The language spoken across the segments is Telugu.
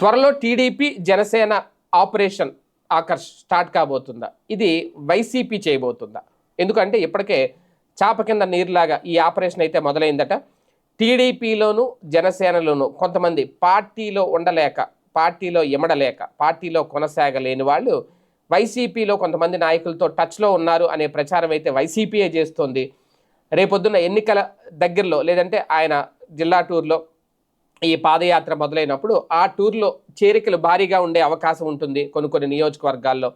త్వరలో TDP Janasena operation Akarsh start కాబోతుందా? ఇది వైసీపీ చేయబోతుందా? ఎందుకంటే ఇప్పటికే చాప కింద నీరులాగా ఈ ఆపరేషన్ అయితే మొదలైందట. టీడీపీలోను జనసేనలోను కొంతమంది పార్టీలో ఉండలేక పార్టీలో ఇమడలేక పార్టీలో కొనసాగలేని వాళ్ళు వైసీపీలో కొంతమంది నాయకులతో టచ్లో ఉన్నారు అనే ప్రచారం అయితే వైసీపీయే చేస్తోంది. రేపొద్దున ఎన్నికల దగ్గరలో లేదంటే ఆయన జిల్లా టూర్లో ఈ పాదయాత్ర మొదలైనప్పుడు ఆ టూర్లో చేరికలు భారీగా ఉండే అవకాశం ఉంటుంది కొన్ని కొన్ని నియోజకవర్గాల్లో.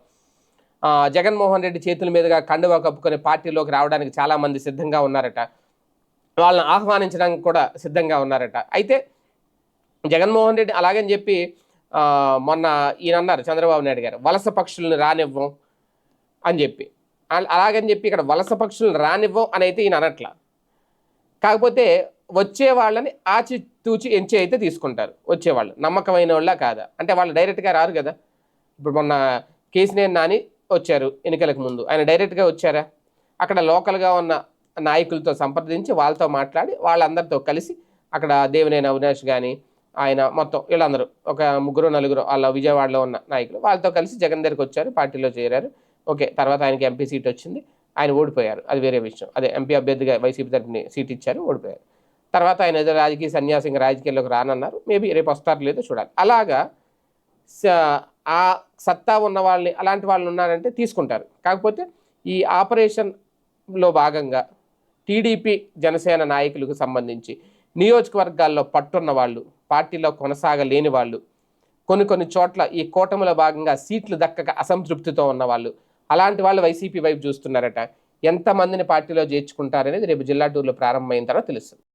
జగన్మోహన్ రెడ్డి చేతుల మీదుగా కండువా కప్పుకొని పార్టీలోకి రావడానికి చాలామంది సిద్ధంగా ఉన్నారట. వాళ్ళని ఆహ్వానించడానికి కూడా సిద్ధంగా ఉన్నారట. అయితే జగన్మోహన్ రెడ్డి అలాగని చెప్పి మొన్న ఈయన అన్నారు చంద్రబాబు నాయుడు గారు వలస పక్షులను రానివ్వం అని చెప్పి. అలాగని చెప్పి ఇక్కడ వలస పక్షులను రానివ్వం అని అయితే ఈయన అనట్లా. కాకపోతే వచ్చే వాళ్ళని ఆచి తూచి ఎంచి అయితే తీసుకుంటారు. వచ్చేవాళ్ళు. నమ్మకమైన వాళ్ళ కాదా? అంటే వాళ్ళు డైరెక్ట్గా రారు కదా? ఇప్పుడు మొన్న కేసీనేని నాని వచ్చారు ఎన్నికలకు ముందు. ఆయన డైరెక్ట్గా వచ్చారా? అక్కడ లోకల్గా ఉన్న నాయకులతో సంప్రదించి వాళ్ళతో మాట్లాడి వాళ్ళందరితో కలిసి అక్కడ దేవినేని అవినాష్ కానీ ఆయన మొత్తం వీళ్ళందరూ ఒక ముగ్గురు నలుగురు వాళ్ళ విజయవాడలో ఉన్న నాయకులు వాళ్ళతో కలిసి జగన్ దగ్గరికి వచ్చారు పార్టీలో చేరారు. ఓకే తర్వాత ఆయనకి ఎంపీ సీట్ వచ్చింది. ఆయన ఓడిపోయారు. అది వేరే విషయం. అదే ఎంపీ అభ్యర్థిగా వైసీపీ తరఫున సీట్ ఇచ్చారు ఓడిపోయారు. తర్వాత ఆయన ఏదో రాజకీయ సన్యాసి ఇంకా రాజకీయాల్లోకి రానన్నారు. మేబీ రేపు వస్తారు లేదో చూడాలి. అలాగా ఆ సత్తా ఉన్న వాళ్ళని అలాంటి వాళ్ళు ఉన్నారంటే తీసుకుంటారు. కాకపోతే ఈ ఆపరేషన్లో భాగంగా టీడీపీ జనసేన నాయకులకు సంబంధించి నియోజకవర్గాల్లో పట్టున్న వాళ్ళు పార్టీలో కొనసాగలేని వాళ్ళు కొన్ని కొన్ని చోట్ల ఈ కూటమిలో భాగంగా సీట్లు దక్కక అసంతృప్తితో ఉన్నవాళ్ళు అలాంటి వాళ్ళు వైసీపీ వైపు చూస్తున్నారట. ఎంతమందిని పార్టీలో చేర్చుకుంటారనేది రేపు జిల్లా టూర్లో ప్రారంభమైన తర్వాత తెలుస్తుంది.